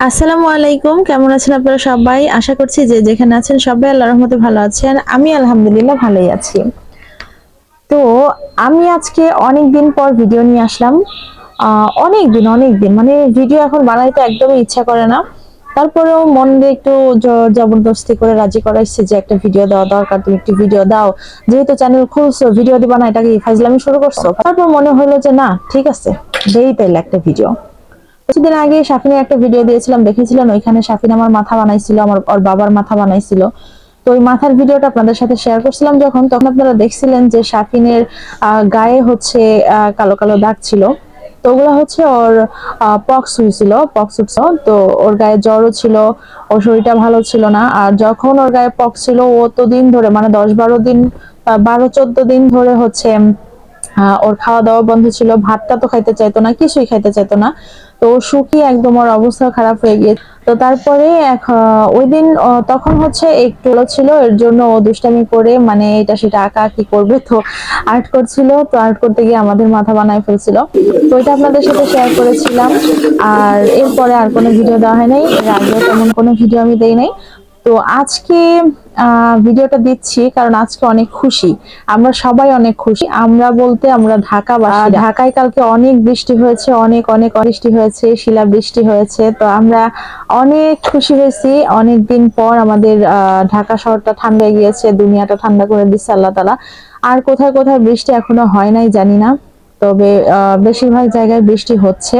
আসসালামু আলাইকুম, কেমন আছেন আপনারা সবাই? আশা করছি যে যেখানে আছেন সবাই আল্লাহর রহমতে ভালো আছেন। আমি আলহামদুলিল্লাহ ভালোই আছি। তো আমি আজকে অনেক দিন পর ভিডিও নিয়ে আসলাম। অনেক দিন অনেক দিন মানে ভিডিও এখন বানাইতে একদমই ইচ্ছা করে না। তারপরেও মন দিয়ে একটু জবরদস্তি করে রাজি করাইছে যে একটা ভিডিও দেওয়া দরকার, তুমি একটি ভিডিও দাও। যেহেতু চ্যানেল খুলছো, ভিডিও দিবা না, এটাকে ফাইজলামি শুরু করছ। তারপর মনে হলো যে না, ঠিক আছে, দেই তাইলে একটা ভিডিও। কিছুদিন আগে সাফিনের একটা ভিডিও দিয়েছিলাম, দেখেছিলেন? ওইখানে সাফিন আমার মাথা বানাইছিল, আমার ওর বাবার মাথা বানাইছিল। তো ওই মাথার ভিডিওটা আপনাদের সাথে শেয়ার করছিলাম যখন, তখন আপনারা দেখছিলেন যে সাফিনের গায়ে হচ্ছে কালো কালো দাগ ছিল। তো ওগুলো হচ্ছে ওর পক্স হয়েছিল পক্স উঠছিল তো ওর গায়ে জ্বরও ছিল, ওর শরীরটা ভালো ছিল না। আর যখন ওর গায়ে পক্স ছিল, ও তো দিন ধরে মানে দশ বারো দিন বারো চোদ্দ দিন ধরে হচ্ছে ওর খাওয়া দাওয়া বন্ধ ছিল, ভাতটা তো খাইতে চাইতো না, কিছুই খাইতে চাইতো না। তো শুকিয়ে একদম ওর অবস্থা খারাপ হয়ে গিয়ে তো তারপরে ওই দিন তখন হচ্ছে একটু ছিল, এর জন্য ও দুষ্টামি করে মানে এটা সেটা আঁকা কি করবে? তো আর্ট করছিল, তো আর্ট করতে গিয়ে আমাদের মাথা বানায় ফেলছিল। তো এটা আপনাদের সাথে শেয়ার করেছিলাম। আর এরপরে আর কোনো ভিডিও দেওয়া হয় নাই। এর আগেও তেমন কোনো ভিডিও আমি দেই নাই। তো আজকে ভিডিওটা দিচ্ছি কারণ আজকে অনেক খুশি। আমরা সবাই অনেক খুশি। আমরা বলতে আমরা ঢাকা বা ঢাকায় কালকে অনেক বৃষ্টি হয়েছে, অনেক অনেক বৃষ্টি হয়েছে শিলা বৃষ্টি হয়েছে। তো আমরা অনেক খুশি হয়েছি। অনেক দিন পর আমাদের ঢাকা শহরটা ঠান্ডা গিয়েছে, দুনিয়াটা ঠান্ডা করে দিচ্ছে আল্লাহ তালা আর কোথায় কোথায় বৃষ্টি এখনও হয় নাই জানি না। তবে বেশিরভাগ জায়গায় বৃষ্টি হচ্ছে।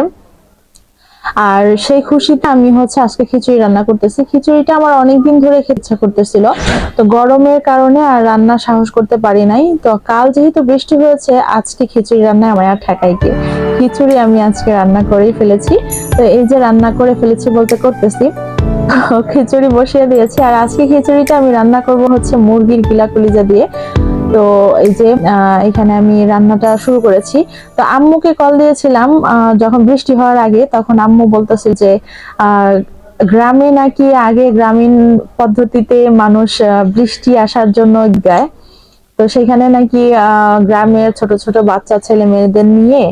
আর সেই খুশিতে আমি হচ্ছে আজকে খিচুড়ি রান্না করতেছি। খিচুড়িটা আমার অনেকদিন ধরে ইচ্ছা করতেছিল। তো গরমের কারণে আর রান্না সাহস করতে পারি নাই। তো কাল যেহেতু বৃষ্টি হয়েছে, আজকে খিচুড়ি রান্নায় আমার আর ঠেকাই কি। খিচুড়ি আমি আজকে রান্না করেই ফেলেছি। তো এই যে রান্না করে ফেলেছি বলতে করতেছি খিচুড়ি বসিয়ে দিয়েছি। আর আজকে খিচুড়িটা আমি রান্না করব হচ্ছে মুরগির গিলা কলিজা দিয়ে। তো এই যে এখানে আমি রান্নাটা শুরু করেছি। তো আম্মুকে কল দিয়েছিলাম যখন বৃষ্টি হওয়ার আগে, তখন আম্মু বলতেছে যে গ্রামে নাকি আগে গ্রামীণ পদ্ধতিতে মানুষ বৃষ্টি আসার জন্য গায়। তো সেখানে নাকি গ্রামের ছোট ছোট বাচ্চা ছেলে মেয়েদের নিয়ে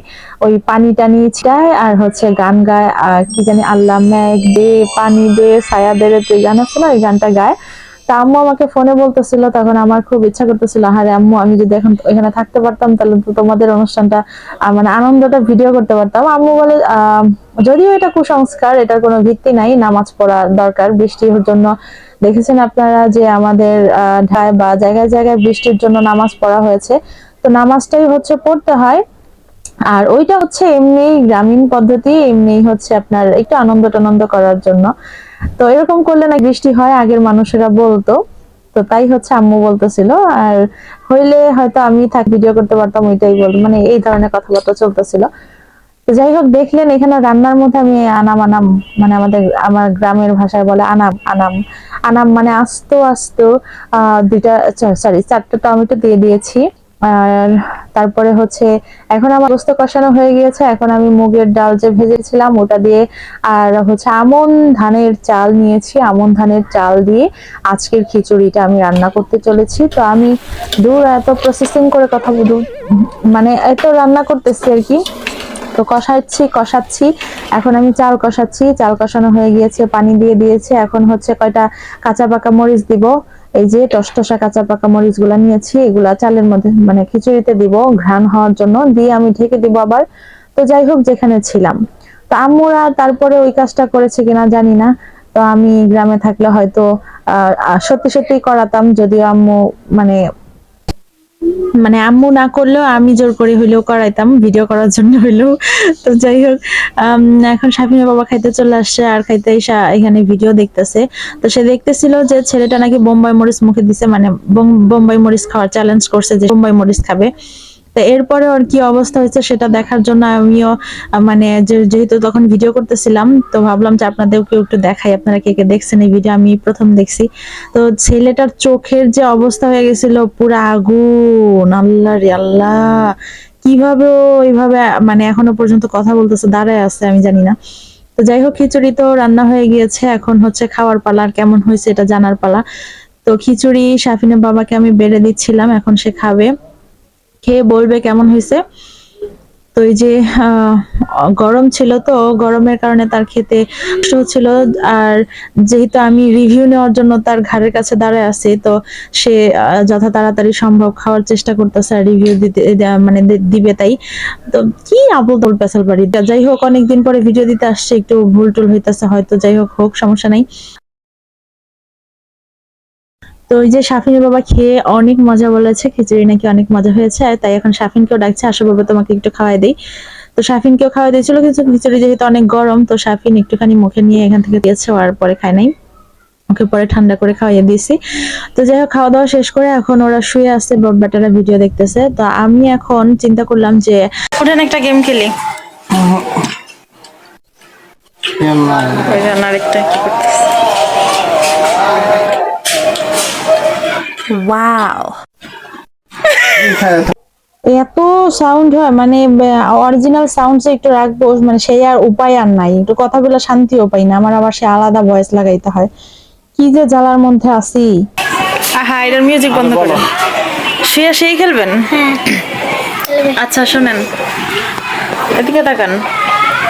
ওই পানি টানি ছিটায়, আর হচ্ছে গান গায়, আর কি জানি আল্লাহ মেঘ দে, পানি দে, ছায়া দে রে, তুই গান আছে না ওই গানটা গায়। তা আম্মু আমাকে ফোনে বলতেছিল, তখন আমার খুব ইচ্ছা করতেছিল আরে আম্মু, আমি যদি এখন এখানে থাকতে পারতাম, তাহলে তো তোমাদের অনুষ্ঠানটা মানে আনন্দটা ভিডিও করতে পারতাম। আম্মু বলে যদিও এটা কুসংস্কার, এটার কোনো ভিত্তি নাই, নামাজ পড়া দরকার, বৃষ্টির জন্য। দেখেছেন আপনারা যে আমাদের ঢায় বা জায়গায় জায়গায় বৃষ্টির জন্য নামাজ পড়া হয়েছে। তো নামাজটাই হচ্ছে পড়তে হয়। আর ওইটা হচ্ছে এমনি গ্রামীণ পদ্ধতি, এমনি হচ্ছে আপনার একটু আনন্দ টানন্দ করার জন্য। তো এরকম করলে না বৃষ্টি হয়, আগের মানুষেরা বলতো। তো তাই হচ্ছে আম্মু বলতেছিল, আর হইলে হয়তো আমি থাক ভিডিও করতে পারতাম, ওইটাই বলতো। মানে এই ধরনের কথাবার্তা চলতেছিল। তো যাই হোক, দেখলেন এখানে রান্নার মধ্যে আমি আনাম আনাম মানে আমাদের, আমার গ্রামের ভাষায় বলে আনাম আনাম। আনাম মানে আস্ত আস্ত, আহ, দুইটা সরি চারটা টমেটো দিয়ে দিয়েছি। আর তারপরে হচ্ছে, এখন আমার গোস্ত কষানো হয়ে গিয়েছে, এখন আমি মুগের ডাল যে ভেজেছিলাম ওটা দিয়ে, আর হচ্ছে আমন ধানের চাল নিয়েছি, আমন ধানের চাল দিয়ে আজকের খিচুড়িটা আমি রান্না করতে চলেছি। তো আমি দূর এত প্রসেসিং করে কথা বলব মানে এত রান্না করতেছি আর কি। তো কষাচ্ছি কষাচ্ছি, এখন আমি চাল কষাচ্ছি, চাল কষানো হয়ে গিয়েছে, পানি দিয়ে দিয়েছে, এখন হচ্ছে কয়টা কাঁচা পাকা মরিচ দিব এই যে টসটসা কাঁচা পাকা মরিচগুলা নিয়েছি, এগুলা চালের মধ্যে মানে খিচুড়িতে দিব, ঘ্রাণ হওয়ার জন্য, দিয়ে আমি ঢেকে দিব আবার। তো যাই হোক, যেখানে ছিলাম। তো আম্মুরা তারপরে ওই কাজটা করেছে কিনা জানি না। তো আমি গ্রামে থাকলে হয়তো, আহ সত্যি সত্যি করাতাম, যদিও আম্মু মানে মানে আম্মু না করলেও আমি জোর করে হইলেও করাইতাম ভিডিও করার জন্য হইলেও। তো যাই হোক এখন শাফিমের বাবা খাইতে চলে আসছে আর খাইতে এসে এখানে ভিডিও দেখতেছে। তো সে দেখতেছিল যে ছেলেটা নাকি বোম্বাই মরিচ মুখে দিছে মানে বোম্বাই মরিচ খাওয়ার চ্যালেঞ্জ করছে যে বোম্বাই মরিচ খাবে। তো এরপরে ওর কি অবস্থা হয়েছে সেটা দেখার জন্য আমিও মানে যেহেতু তখন ভিডিও করতেছিলাম, তো ভাবলাম যে আপনাদেরকে একটু দেখাই, আপনারা কে কে দেখছেন এই ভিডিও আমি প্রথম দেখছি। তো ছেলেটার চোখের যে অবস্থা হয়ে গেছিল, পুরো আগুন, আল্লাহ রে আল্লাহ। কীভাবে ও এইভাবে মানে এখনও পর্যন্ত কথা বলতেছে, দাঁড়ায় আছে, আমি জানি না। তো যাই হোক, খিচুড়ি তো রান্না হয়ে গিয়েছে, এখন হচ্ছে খাওয়ার পালা, আর কেমন হয়েছে এটা জানার পালা। তো খিচুড়ি শাফিনের বাবাকে আমি বেড়ে দিচ্ছিলাম, এখন সে খাবে। খেয়ে বলবে কেমন হয়েছে। তো এই যে গরম ছিল তো, গরমের কারণে তার খেতে কষ্ট হচ্ছিল। আর যেহেতু আমি রিভিউ নেওয়ার জন্য তার ঘাড়ের কাছে দাঁড়ায় আছি, তো সে যত তাড়াতাড়ি সম্ভব খাওয়ার চেষ্টা করতেছে আর রিভিউ দিতে মানে দিবে তাই। তো কি আবল তোল পেশাল বাড়ি? যাই হোক, অনেকদিন পরে ভিডিও দিতে আসছে, একটু ভুল টুল হইতেছে, হয়তো যাই হোক হোক, সমস্যা নাই। তো ওই যে শাফিনের বাবা খেয়ে অনেক মজা বলেছে খিচুড়ি নাকি অনেক মজা হয়েছে তাই এখন শাফিনকেও ডাকছে আসো বাবা তোমাকে একটু খাওয়াই দেই। তো শাফিনকেও খাওয়াই দিয়েছিল কিন্তু খিচুড়ি যেহেতু অনেক গরম তো শাফিন একটুখানি মুখে নিয়ে এখান থেকে দিয়েছে আর পরে খায় নাই। ওকে পরে ঠান্ডা করে খাওয়াইয়ে দিয়েছি। তো যাই হোক খাওয়া দাওয়া শেষ করে এখন ওরা শুয়ে আছে বাপ বেটারা ভিডিও দেখতেছে। তো আমি এখন চিন্তা করলাম যে উঠেন একটা গেম খেলি। আরেকটা কি করতেছে? ওয়াও এত সাউন্ড হয় মানে অরিজিনাল সাউন্ড একটু রাখব মানে সেই আর উপায় আর নাই। একটু কথা বলে শান্তিও পাই না আমার আবার সে আলাদা ভয়েস লাগাইতে হয়। কি যে জ্বালার মধ্যে আছি। আহা এটার মিউজিক বন্ধ করে। শুয়ে সেই খেলবেন? আচ্ছা শোনেন। এদিকে তাকান।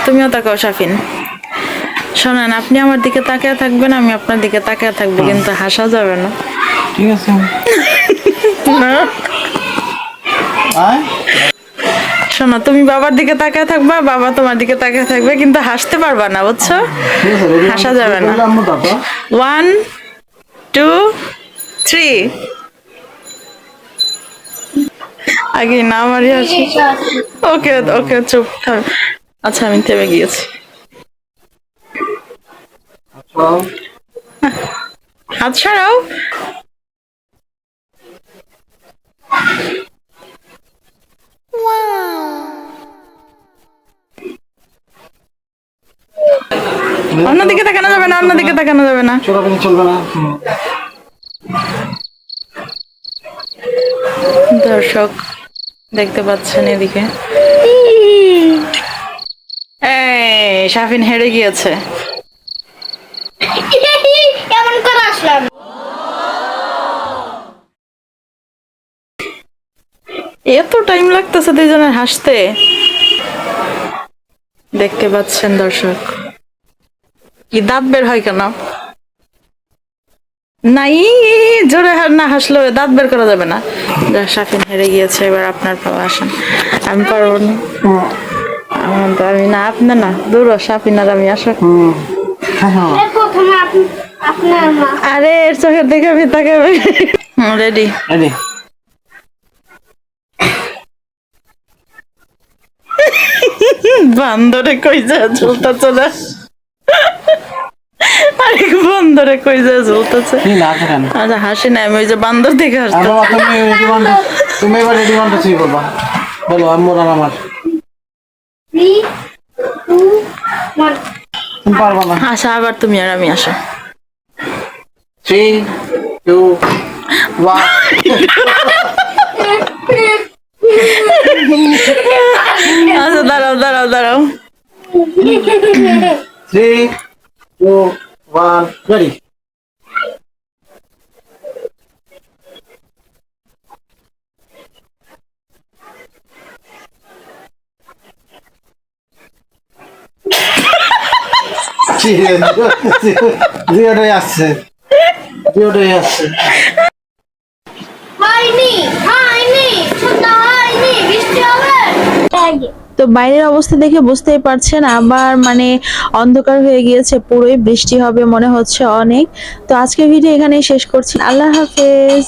তুমিও তাকাও শাফিন। শোনেন আপনি আমার দিকে তাকিয়ে থাকবেন আমি আপনার দিকে তাকিয়ে থাকব কিন্তু হাসা যাবে না। ঠিক আছে। না? শোনো তুমি বাবার দিকে তাকিয়ে থাকবা বাবা তোমার দিকে তাকিয়ে থাকবে কিন্তু হাসতে পারবা না বুঝছ? হাসা যাবে না। ওয়ান টু থ্রি আগে না আমারই হাসি। ওকে ওকে চুপ থাক। আচ্ছা আমি থেমে গিয়েছি। চল। হাত ছাড়াও অন্যদিকে তাকানো যাবে না অন্যদিকে তাকানো যাবে না। চলবে না। দর্শক দেখতে পাচ্ছেন এদিকে। শাফিন হেরে গিয়েছে। কেমন করে আসলাম। এত টাইম লাগতেছে দুইজনের হাসতে। দেখতে পাচ্ছেন দর্শক। কি দাঁত বের হয় কেন? নাই জোরে না হাসলে দাঁত বের করা যাবে না। যা শাফিন হেরে গিয়েছে এবার আপনার পাওয়া আসেন। আমি পারব না। আমি না আপনি না দূর হ, শাফিন আর আমি আসো। আরে এর চোখের দেখে আমি তাকে রেডি? বান্দরে কই যা ঝুলতেছে না আরে বান্দরে কই যা ঝুলতেছে? আচ্ছা হাসি না আমি ওই যে বান্দর দেখে হাসতে তুমি এবার রেডি ওয়ান টু বলবা। বলো আম্মুর আর আমার। তুমি পারবা না। আচ্ছা আবার তুমি আর আমি আসো। থ্রি টু ওয়ান আচ্ছা দাঁড়াও দাঁড়াও দাঁড়াও। থ্রি টু ওয়ান রেডি জিওটাই আসছে। জিওটাই আসছে। হয়নি হয়নি সন্ধ্যা হয়নি বৃষ্টি হবে। তো বাইরের অবস্থা দেখে বুঝতেই পারছেন, আবার মানে অন্ধকার হয়ে গিয়েছে, পুরোই বৃষ্টি হবে মনে হচ্ছে অনেক। তো আজকে ভিডিও এখানেই শেষ করছি। আল্লাহ হাফেজ।